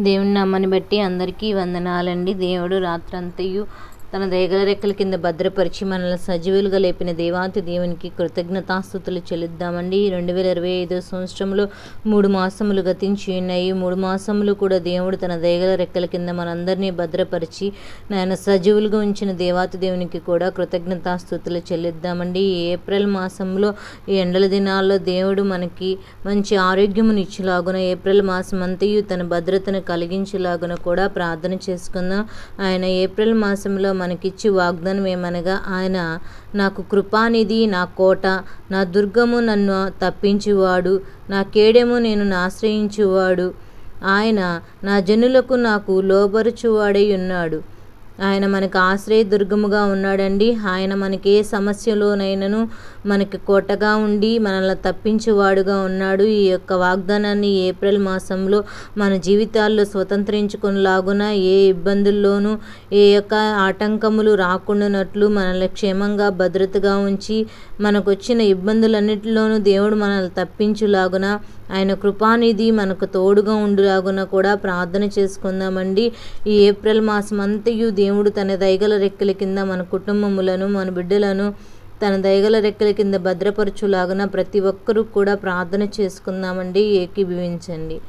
దేవుని నామాన్ని బట్టి అందరికీ వందనాలండి. దేవుడు రాత్రంతయు తన దయగల రెక్కల కింద భద్రపరిచి మనల్ని సజీవులుగా లేపిన దేవాతి దేవునికి కృతజ్ఞతాస్థుతులు చెల్లిద్దామండి. ఈ రెండు వేల ఇరవై ఐదో సంవత్సరంలో మూడు మాసములు గతించి ఉన్నాయి. మూడు మాసములు కూడా దేవుడు తన రేగల రెక్కల కింద మనందరినీ భద్రపరిచి నాయన సజీవులుగా ఉంచిన దేవాతి దేవునికి కూడా కృతజ్ఞతాస్థుతులు చెల్లిద్దామండి. ఈ ఏప్రిల్ మాసంలో ఈ ఎండల దినాల్లో దేవుడు మనకి మంచి ఆరోగ్యమును ఇచ్చేలాగున ఏప్రిల్ మాసం అంతయు తన భద్రతను కలిగించేలాగున కూడా ప్రార్థన చేసుకుందాం. ఆయన ఏప్రిల్ మాసంలో మనకిచ్చి వాగ్దానం ఏమనగా ఆయన నాకు కృపానిధి నా కోట నా దుర్గము నన్ను తప్పించువాడు నా కేడెము నేను ఆశ్రయించువాడు ఆయన నా జనులకు నాకు లోబరుచువాడై ఉన్నాడు. ఆయన మనకు ఆశ్రయ దుర్గముగా ఉన్నాడండి. ఆయన మనకి ఏ సమస్యలోనైనాను మనకి కోటగా ఉండి మనల్ని తప్పించేవాడుగా ఉన్నాడు. ఈ యొక్క వాగ్దానాన్ని ఏప్రిల్ మాసంలో మన జీవితాల్లో స్వతంత్రించుకునేలాగున ఏ ఇబ్బందుల్లోనూ ఏ యొక్క ఆటంకములు రాకుండానట్లు మనల్ని క్షేమంగా భద్రతగా ఉంచి మనకు వచ్చిన ఇబ్బందులన్నిటిలోనూ దేవుడు మనల్ని తప్పించులాగున ఆయన కృపానిధి మనకు తోడుగా ఉండులాగున కూడా ప్రార్థన చేసుకుందామండి. ఈ ఏప్రిల్ మాసం అంతయు దేవుడు తన దయగల రెక్కల కింద మన కుటుంబములను మన బిడ్డలను తన దయగల రెక్కల కింద భద్రపరచులాగున ప్రతి ఒక్కరూ కూడా ప్రార్థన చేసుకుందామండి. ఏకీభవించండి.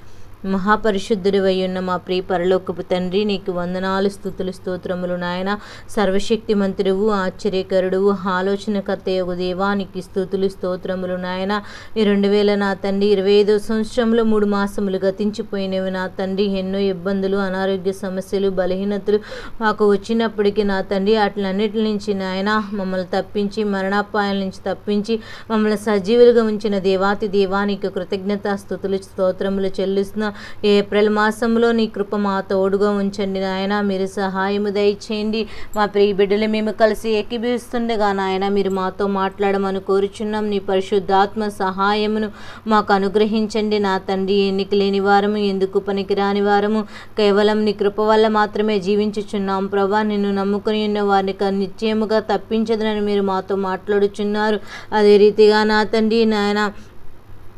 మహాపరిశుద్ధుడి ఉన్న మా ప్రియ పరలోకపు తండ్రి నీకు వందనాలు స్థుతులు స్తోత్రములు నాయన. సర్వశక్తి మంత్రువు ఆశ్చర్యకరుడువు ఆలోచనకర్త యొక్క దేవానికి స్థుతులు స్తోత్రములు నాయన. ఈ రెండు వేల నా తండ్రి ఇరవై ఐదో సంవత్సరంలో మూడు మాసములు గతించిపోయినవి నా తండ్రి. ఎన్నో ఇబ్బందులు అనారోగ్య సమస్యలు బలహీనతలు మాకు వచ్చినప్పటికీ నా తండ్రి వాటిలన్నిటి నుంచి నాయన మమ్మల్ని తప్పించి మరణాపాయాల నుంచి తప్పించి మమ్మల్ని సజీవులుగా ఉంచిన దేవాతి దేవానికి కృతజ్ఞత స్థుతులు స్తోత్రములు చెల్లిస్తున్న. ఏప్రిల్ మాసంలో నీ కృప మా తోడుగా ఉంచండి నాయన. మీరు సహాయము దయచేయండి. మా ప్రియ బిడ్డలు మేము కలిసి ఎక్కిబీస్తుండగా నాయన మీరు మాతో మాట్లాడమని కోరుచున్నాం. నీ పరిశుద్ధాత్మ సహాయమును మాకు అనుగ్రహించండి. నా తండ్రి ఎన్నిక లేని వారము ఎందుకు పనికిరాని వారము? కేవలం నీ కృప వల్ల మాత్రమే జీవించుచున్నాం. ప్రభా నిన్ను నమ్ముకుని ఉన్న వారిని నిశ్చయముగా తప్పించదనని మీరు మాతో మాట్లాడుచున్నారు. అదే రీతిగా నా తండ్రి నాయన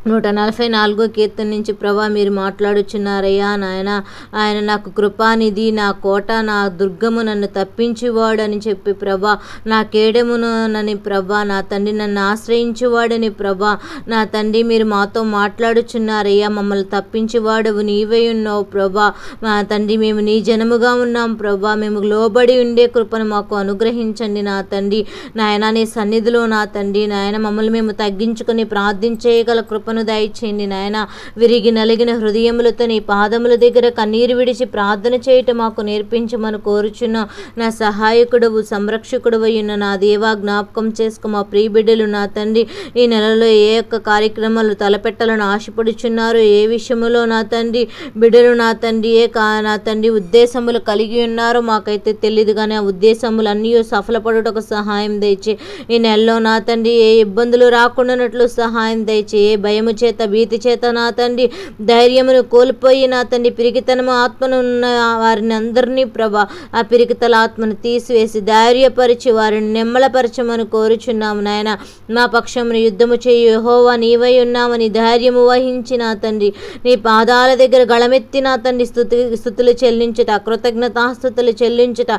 నూట నలభై నాలుగో కీర్తన నుంచి ప్రభా మీరు మాట్లాడుచున్నారయ్యా నాయన. ఆయన నాకు కృపానిధి నా కోట నా దుర్గము నన్ను తప్పించేవాడని చెప్పి ప్రభా నా కేడమునని ప్రభా నా తండ్రి నన్ను ఆశ్రయించువాడని ప్రభా నా తండ్రి మీరు మాతో మాట్లాడుచున్నారయ్యా. మమ్మల్ని తప్పించేవాడవు నీవే ఉన్నావు ప్రభా మా తండ్రి మేము నీ జనముగా ఉన్నాం ప్రభా మేము లోబడి ఉండే కృపను మాకు అనుగ్రహించండి నా తండ్రి. నాయన నీ సన్నిధిలో నా తండ్రి. నాయన మమ్మల్ని మేము తగ్గించుకొని ప్రార్థించేయగల కృప కృపను దయచేయండి నాయన. విరిగి నలిగిన హృదయములతో నీ పాదముల దగ్గర కన్నీరు విడిచి ప్రార్థన చేయటం మాకు నేర్పించమని కోరుచున్న నా సహాయకుడవు సంరక్షకుడు ఉన్న నా దేవా జ్ఞాపకం చేసుకో మా ప్రియబిడ్డలు నా తండ్రి. ఈ నెలలో ఏ యొక్క కార్యక్రమాలు తలపెట్టాలని ఆశపడుచున్నారు ఏ విషయంలో నా తండ్రి బిడ్డలు నా తండ్రి ఏ కా నా తండ్రి ఉద్దేశములు కలిగి ఉన్నారో మాకైతే తెలియదు కానీ ఆ ఉద్దేశములు అన్నీ సఫలపడుటకు సహాయం దయచే. ఈ నెలలో నా తండ్రి ఏ ఇబ్బందులు రాకుండానట్లు సహాయం దయచే. ఏ భయము చేత భీతి చేత నా తండ్రి ధైర్యమును కోల్పోయి నా తండ్రి పిరికితనము ఆత్మను ఉన్న వారిని అందరినీ ప్రభా ఆ పిరికితల ఆత్మను తీసివేసి ధైర్యపరిచి వారిని నిమ్మలపరచమని కోరుచున్నాము నాయన. మా పక్షమును యుద్ధము చేయి యహోవా నీవై ఉన్నామని ధైర్యము వహించి నా తండ్రి నీ పాదాల దగ్గర గళమెత్తి నా తండ్రి స్థుతి స్థుతులు చెల్లించుట కృతజ్ఞతాస్థుతులు చెల్లించుట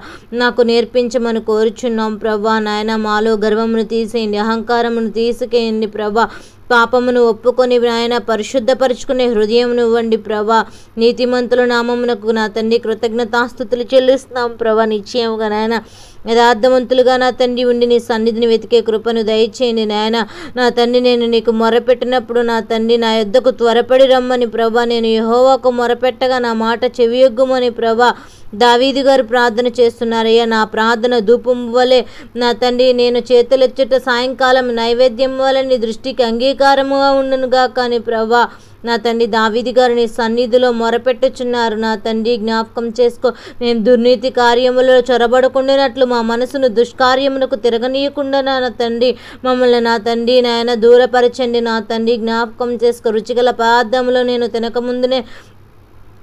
నాకు నేర్పించమని కోరుచున్నాం ప్రభా నాయన. మాలో గర్వమును తీసేయండి అహంకారమును తీసుకేయండి ప్రభా. పాపమును ఒప్పుకొని నాయన పరిశుద్ధపరుచుకునే హృదయమును ఇవ్వండి ప్రభా. నీతిమంతుల నామమునకు నా తండ్రి కృతజ్ఞతాస్థుతులు చెల్లిస్తున్నాం ప్రభా. నిశ్చయముగా నాయన యథార్థవంతులుగా నా తండ్రి ఉండి నీ సన్నిధిని వెతికే కృపను దయచేయండి నాయన. నా తండ్రి నేను నీకు మొరపెట్టినప్పుడు నా తండ్రి నా యొద్దకు త్వరపడి రమ్మని ప్రభా. నేను యహోవాకు మొరపెట్టగా నా మాట చెవియొగ్గుమని ప్రభా. దావీది గారు ప్రార్థన చేస్తున్నారయ్యా నా ప్రార్థన ధూపం వలె నా తండ్రి నేను చేతులెచ్చుట సాయంకాలం నైవేద్యం వలె నీ దృష్టికి అంగీకారముగా ఉండనుగా కానీ ప్రభా నా తండ్రి దావీది గారు నీ సన్నిధిలో మొరపెట్టుచున్నారు. నా తండ్రి జ్ఞాపకం చేసుకో మేము దుర్నీతి కార్యములలో చొరబడకుండానట్లు మా మనసును దుష్కార్యమునకు తిరగనీయకుండా నా తండ్రి మమ్మల్ని నా తండ్రి నాయన దూరపరచండి. నా తండ్రి జ్ఞాపకం చేసుకో రుచిగల పదార్థములో నేను తినకముందునే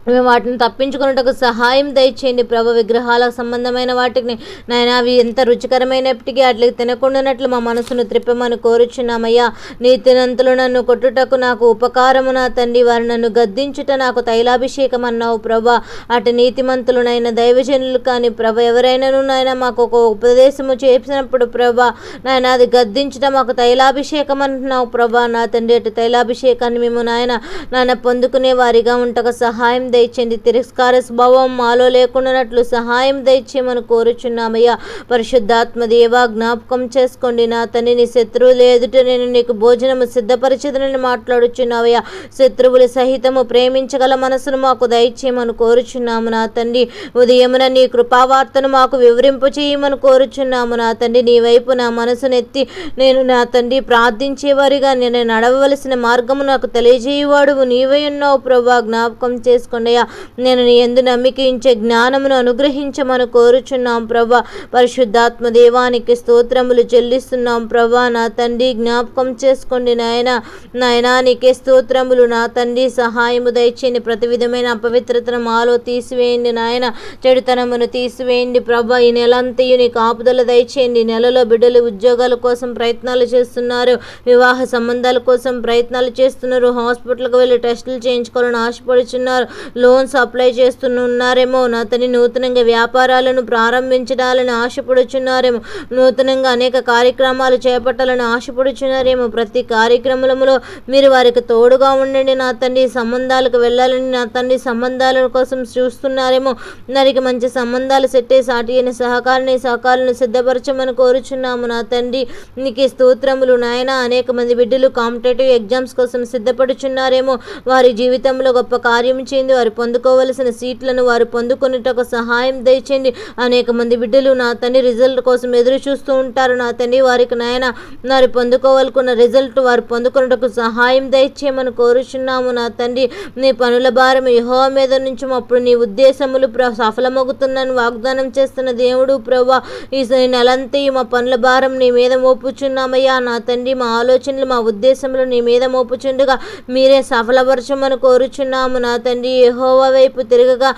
మేము వాటిని తప్పించుకున్నట్టుకు సహాయం దయచేయండి. ప్రభు విగ్రహాలకు సంబంధమైన వాటిని నాయన అవి ఎంత రుచికరమైనప్పటికీ వాటికి తినకుండానట్లు మా మనసును త్రిప్పమని కోరుచున్నామయ్యా. నీతినంతులు నన్ను కొట్టుటకు నాకు ఉపకారము నా తండ్రి. వారు నన్ను గద్దించుట నాకు తైలాభిషేకం అన్నావు ప్రభా. అటు నీతిమంతులునైనా దైవజనులు కానీ ప్రభ ఎవరైనాను నాయన మాకు ఒక ఉపదేశము చేసినప్పుడు ప్రభా నాయన అది గద్దించుట మాకు తైలాభిషేకం అంటున్నావు ప్రభా. నా తండ్రి అటు తైలాభిషేకాన్ని మేము నాయన నాయన పొందుకునే వారిగా ఉంటక సహాయం దయచేయండి. తిరస్కార స్వభావం మాలో లేకుండానట్లు సహాయం దయచేయమని కోరుచున్నామయ్యా. పరిశుద్ధాత్మ దేవా జ్ఞాపకం చేసుకోండి నా తండ్రి నీ శత్రువులు ఎదుట నేను నీకు భోజనము సిద్ధపరిచదని మాట్లాడుచున్నావయ్యా శత్రువుల సహితము ప్రేమించగల మనసును మాకు దయచేయమని కోరుచున్నాము నా తండ్రి ఉదయమున నీ కృపావార్తను మాకు వివరింపు చేయమని కోరుచున్నాము నా తండ్రి నీ వైపు నా మనసునెత్తి నేను నా తండ్రి ప్రార్థించేవారిగా నేను నడవవలసిన మార్గము నాకు తెలియజేయవాడు నీవై ఉన్నావు ప్రభా. జ్ఞాపకం చేసుకోండి. అయ్యా. నేను నీ ఎందు నమ్మికించే జ్ఞానమును అనుగ్రహించమని కోరుచున్నాం ప్రభా పరిశుద్ధాత్మ దేవానికి స్తోత్రములు చెల్లిస్తున్నాం ప్రభా నా తండ్రి జ్ఞాపకం చేసుకోండి నాయన. నాయనా నీకే స్తోత్రములు. నా తండ్రి సహాయము దయచేయండి. ప్రతి విధమైన అపవిత్రతను మాలో తీసివేయండి నాయన. చెడుతనమును తీసివేయండి ప్రభా ఈ నెలంతయు నీ కాపుదల దయచేయండి. నెలలో బిడ్డలు ఉద్యోగాల కోసం ప్రయత్నాలు చేస్తున్నారు. వివాహ సంబంధాల కోసం ప్రయత్నాలు చేస్తున్నారు. హాస్పిటల్కి వెళ్ళి టెస్టులు చేయించుకోవాలని ఆశపడుచున్నారు. లోన్స్ అప్లై చేస్తున్నారేమో నా నూతనంగా వ్యాపారాలను ప్రారంభించడాలని ఆశపడుచున్నారేమో. నూతనంగా అనేక కార్యక్రమాలు చేపట్టాలని ఆశపడుచున్నారేమో. ప్రతి కార్యక్రమంలో మీరు వారికి తోడుగా ఉండండి. నా తండ్రి సంబంధాలకు వెళ్ళాలని నా తండ్రి సంబంధాల కోసం చూస్తున్నారేమో. వారికి మంచి సంబంధాలు సెట్టే సాటి అయిన సహకారిని సహకారాలను సిద్ధపరచమని కోరుచున్నాము. నా తండ్రి నీకు స్తోత్రములు నాయన. అనేక మంది బిడ్డలు కాంపిటేటివ్ ఎగ్జామ్స్ కోసం సిద్ధపడుచున్నారేమో. వారి జీవితంలో గొప్ప కార్యం చేయండి. వారు పొందుకోవలసిన సీట్లను వారు పొందుకునేటకు సహాయం దయచేయండి. అనేక మంది బిడ్డలు నా తండ్రి రిజల్ట్ కోసం ఎదురు చూస్తూ ఉంటారు. నా తండ్రి వారికి నాయన వారు పొందుకోవాలనుకున్న రిజల్ట్ వారు పొందుకున్నటకు సహాయం దయచేయమని కోరుచున్నాము. నా తండ్రి నీ పనుల భారం యహో మీద నుంచి అప్పుడు నీ ఉద్దేశములు ప్ర సఫలమవుతున్నాను వాగ్దానం చేస్తున్న దేవుడు ప్రభా ఈ నెలంతా మా పనుల భారం నీ మీద మోపుచున్నామయ్యా. నా తండ్రి మా ఆలోచనలు మా ఉద్దేశములు నీ మీద మోపుచుండగా మీరే సఫలపరచమని కోరుచున్నాము. నా తండ్రి యహోవా వైపు తిరగగా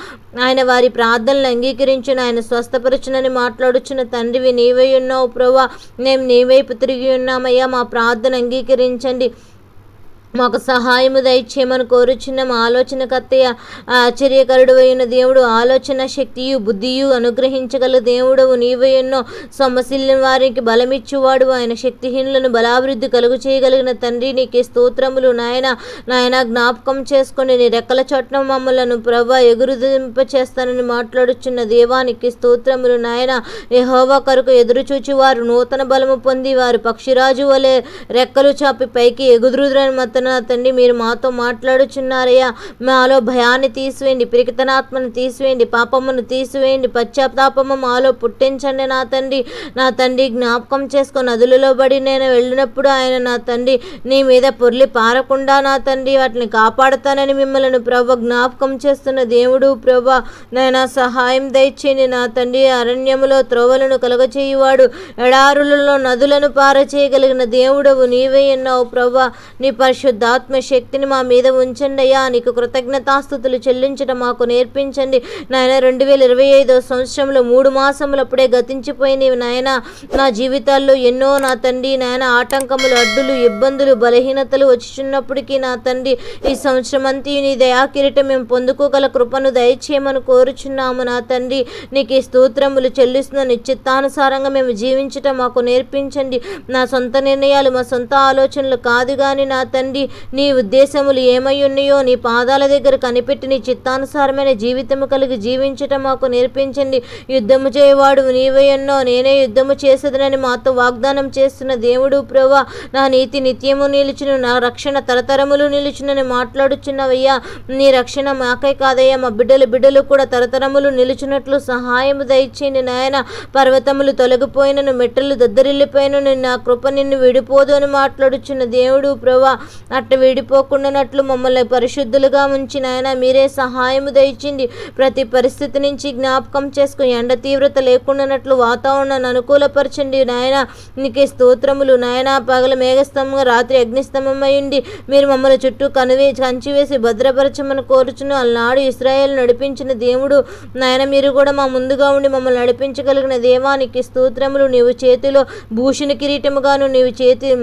ఆయన వారి ప్రార్థనలు అంగీకరించిన ఆయన స్వస్థపరచునని మాట్లాడుచున్న తండ్రివి నీవై ఉన్నావు ప్రభా మేము నీ వైపు తిరిగి ఉన్నామయ్యా మా ప్రార్థన అంగీకరించండి. మాకు సహాయము దయచేయమని కోరుచున్న మా ఆలోచనకత్తయ్య ఆశ్చర్యకరుడు అయిన దేవుడు ఆలోచన శక్తియు బుద్ధియు అనుగ్రహించగల దేవుడవు ఎన్నో సమస్యల వారికి బలమిచ్చువాడు. ఆయన శక్తిహీనులను బలాభివృద్ధి కలుగు చేయగలిగిన తండ్రి నీకే స్తోత్రములు. నాయన నాయన జ్ఞాపకం చేసుకుని నీ రెక్కల చోట్న మమ్మలను ప్రభ ఎగురుదింప చేస్తానని మాట్లాడుచున్న దేవానికి స్తోత్రములు. నాయన యహోవా కొరకు ఎదురు చూచి వారు నూతన బలము పొంది వారు పక్షిరాజు వలె రెక్కలు చాపి పైకి ఎగుదురుదని మతన తండ్రి మీరు మాతో మాట్లాడుచున్నారయ్యా. మాలో భయాన్ని తీసివేయండి పిరికితనాత్మను తీసివేయండి పాపమును తీసివేయండి పశ్చాత్తాపము మాలో పుట్టించండి నా తండ్రి. నా తండ్రి జ్ఞాపకం చేసుకొని నదులలో బడి నేను వెళ్ళినప్పుడు ఆయన నా తండ్రి నీ మీద పొర్లి పారకుండా నా తండ్రి వాటిని కాపాడుతానని మిమ్మల్ని ప్రభ జ్ఞాపకం చేస్తున్న దేవుడు ప్రభ. నేను సహాయం దయచేయండి నా తండ్రి. అరణ్యములో త్రోవలను కలగచేయువాడు ఎడారులలో నదులను పారచేయగలిగిన దేవుడవు నీవే ఎన్నావు ప్రభ. నీ పరిశుద్ధాత్మ శక్తిని మా మీద ఉంచండి అయ్యా. నీకు కృతజ్ఞతాస్థుతులు చెల్లించడం మాకు నేర్పించండి. నాయన రెండు వేల ఇరవై ఐదో సంవత్సరంలో మూడు మాసములు అప్పుడే గతించిపోయినవి నాయన. నా జీవితాల్లో ఎన్నో నా తండ్రి నాయన ఆటంకములు అడ్డులు ఇబ్బందులు బలహీనతలు వచ్చినప్పటికీ నా తండ్రి ఈ సంవత్సరం అంతా నీ దయాకిరీటం మేము పొందుకోగల కృపను దయచేయమని కోరుచున్నాము నా తండ్రి. నీకు ఈ స్తోత్రములు చెల్లిస్తున్న నిశ్చిత్తానుసారంగా మేము జీవించటం మాకు నేర్పించండి. నా సొంత నిర్ణయాలు మా సొంత ఆలోచనలు కాదు కానీ నా తండ్రి నీ ఉద్దేశములు ఏమై ఉన్నాయో నీ పాదాల దగ్గర కనిపెట్టి నీ చిత్తానుసారమైన జీవితము కలిగి జీవించటం మాకు నేర్పించండి. యుద్ధము చేయవాడు నీవే ఎన్నో నేనే యుద్ధము చేసేదనని మాతో వాగ్దానం చేస్తున్న దేవుడు ప్రభా నా నీతి నిత్యము నిలిచిన నా రక్షణ తరతరములు నిలుచునని మాట్లాడుచున్నవయ్యా. నీ రక్షణ మాకే కాదయ్యా మా బిడ్డలు బిడ్డలు కూడా తరతరములు నిలిచినట్లు సహాయము దయచేయండి నాయన. పర్వతములు తొలగిపోయినను మెట్టలు దద్దరిల్లిపోయినను నా కృప నిన్ను విడిపోదు అని మాట్లాడుచున్న దేవుడు ప్రభా అట్ట విడిపోకుండానట్లు మమ్మల్ని పరిశుద్ధులుగా ఉంచి ఆయన మీరే సహాయము దయచింది ప్రతి పరిస్థితి నుంచి జ్ఞాపకం చేసుకుని ఎండ తీవ్రత లేకుండానట్లు వాతావరణాన్ని అనుకూలపరచండి నాయన. నీకే స్తోత్రములు నాయన. పగల మేఘస్తంభంగా రాత్రి అగ్నిస్తంభమై ఉండి మీరు మమ్మల్ని చుట్టూ కనువే కంచివేసి భద్రపరచమని కోరుచును అలనాడు ఇస్రాయేల్ నడిపించిన దేవుడు. నాయన మీరు కూడా మా ముందుగా ఉండి మమ్మల్ని నడిపించగలిగిన దేవానికి స్తోత్రములు. నీవు చేతిలో భూషణ కిరీటముగాను నీవు చేతి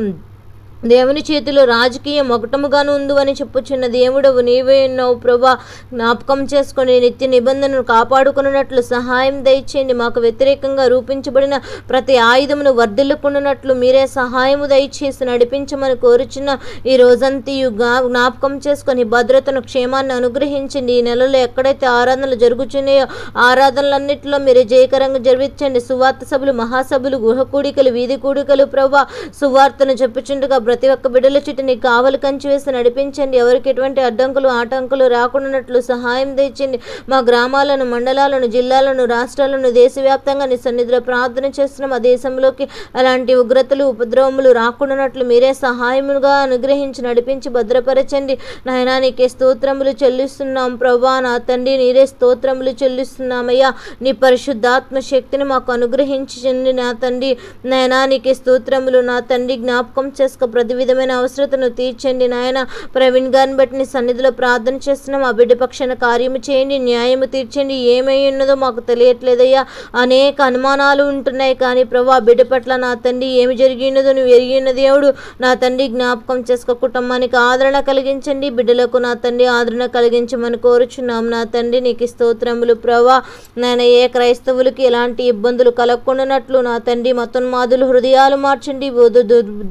దేవుని చేతిలో రాజకీయం మొగటముగాను ఉందని అని చెప్పుచున్న దేవుడవు నీవే ఉన్నావు ప్రభా జ్ఞాపకం చేసుకొని నిత్య నిబంధనను కాపాడుకున్నట్లు సహాయం దయచేయండి. మాకు వ్యతిరేకంగా రూపించబడిన ప్రతి ఆయుధమును వర్ధిల్లుకున్నట్లు మీరే సహాయము దయచేసి నడిపించమని కోరుచున్న ఈ రోజంతయు జ్ఞాపకం చేసుకొని భద్రతను క్షేమాన్ని అనుగ్రహించండి. ఈ నెలలో ఎక్కడైతే ఆరాధనలు జరుగుతున్నాయో ఆరాధనలన్నింటిలో మీరు జయకరంగా జరిపించండి. సువార్త సభలు మహాసభలు గృహ కూడికలు వీధి కూడికలు ప్రభా సువార్తను చెప్పుచుండగా ప్రతి ఒక్క బిడ్డల చుట్టూ నీ కావలి కంచి వేసి నడిపించండి. ఎవరికి ఎటువంటి అడ్డంకులు ఆటంకులు రాకుండానట్లు సహాయం తెచ్చండి. మా గ్రామాలను మండలాలను జిల్లాలను రాష్ట్రాలను దేశవ్యాప్తంగా నీ సన్నిధిలో ప్రార్థన చేస్తున్నాం. ఆ దేశంలోకి అలాంటి ఉగ్రతలు ఉపద్రవములు రాకుండానట్లు మీరే సహాయముగా అనుగ్రహించి నడిపించి భద్రపరచండి. నాయనా నీకే స్తోత్రములు చెల్లిస్తున్నాం. ప్రభా నా తండ్రి నీరే స్తోత్రములు చెల్లిస్తున్నామయ్యా. నీ పరిశుద్ధాత్మ శక్తిని మాకు అనుగ్రహించండి నా తండ్రి. నాయనా నీకే స్తోత్రములు నా తండ్రి జ్ఞాపకం చేసుకో ప్రతి విధమైన అవసరతను తీర్చండి నాయన. ప్రవీణ్ గారిని బట్టి నీ సన్నిధిలో ప్రార్థన చేస్తున్నాం. ఆ బిడ్డ పక్షాన కార్యము చేయండి న్యాయము తీర్చండి. ఏమై ఉన్నదో మాకు తెలియట్లేదయ్యా. అనేక అనుమానాలు ఉంటున్నాయి కానీ ప్రభు ఆ బిడ్డ పట్ల నా తండ్రి ఏమి జరిగినదో నువ్వు ఎరిగిన దేవుడు. నా తండ్రి జ్ఞాపకం చేసుకో. కుటుంబానికి ఆదరణ కలిగించండి. బిడ్డలకు నా తండ్రి ఆదరణ కలిగించమని కోరుచున్నాం. నా తండ్రి నీకు స్తోత్రములు ప్రభా. నేను ఏ క్రైస్తవులకి ఎలాంటి ఇబ్బందులు కలగకుండానట్లు నా తండ్రి మతోన్మాదులు హృదయాలు మార్చండి.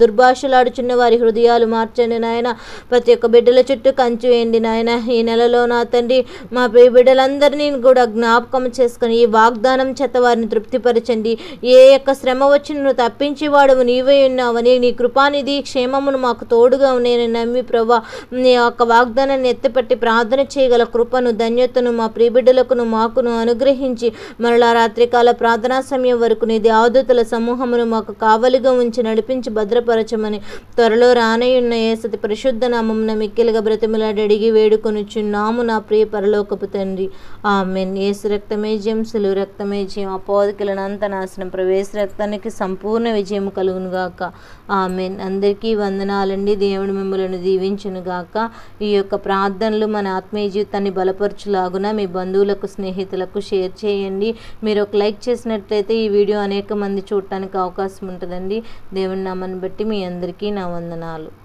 దుర్భాషలాడు చిన్న వారి హృదయాలు మార్చండి నాయన. ప్రతి ఒక్క బిడ్డల చుట్టూ కంచి వేయండి నాయన. ఈ నెలలో నా తండ్రి మా ప్రియ బిడ్డలందరినీ కూడా జ్ఞాపకం చేసుకొని ఈ వాగ్దానం చేత వారిని తృప్తిపరచండి. ఏ యొక్క శ్రమ వచ్చిన నువ్వు తప్పించి వాడు నీవే ఉన్నావని నీ కృపానిధి క్షేమమును మాకు తోడుగా నేను నమ్మి ప్రభా నీ యొక్క వాగ్దానాన్ని ఎత్తిపట్టి ప్రార్థన చేయగల కృపను ధన్యతను మా ప్రియబిడ్డలకును మాకును అనుగ్రహించి మరలా రాత్రికాల ప్రార్థనా సమయం వరకు నీది ఆదుతుల సమూహమును మాకు కావలిగా ఉంచి నడిపించి భద్రపరచమని త్వరలో రానయున్న ఏసతి పరిశుద్ధ నామమున మిక్కిలుగా బ్రతిమలాడడిగి వేడుకొనుచున్నాము నా ప్రియ పరలోకపు తండ్రి. ఆమెన్. ఏసు రక్తమే జయం సులు రక్తమే జయం అపోదకులనంత నాశనం ప్రవేశ రక్తానికి సంపూర్ణ విజయం కలుగునుగాక. ఆమెన్. అందరికీ వందనాలండి. దేవుడు మిమ్మలను దీవించునుగాక. ఈ యొక్క ప్రార్థనలు మన ఆత్మీయ జీవితాన్ని బలపరచులాగున మీ బంధువులకు స్నేహితులకు షేర్ చేయండి. మీరు ఒక లైక్ చేసినట్లయితే ఈ వీడియో అనేక మంది చూడటానికి అవకాశం ఉంటుందండి. దేవుని నామాన్ని బట్టి మీ అందరికీ నా వందనాలు.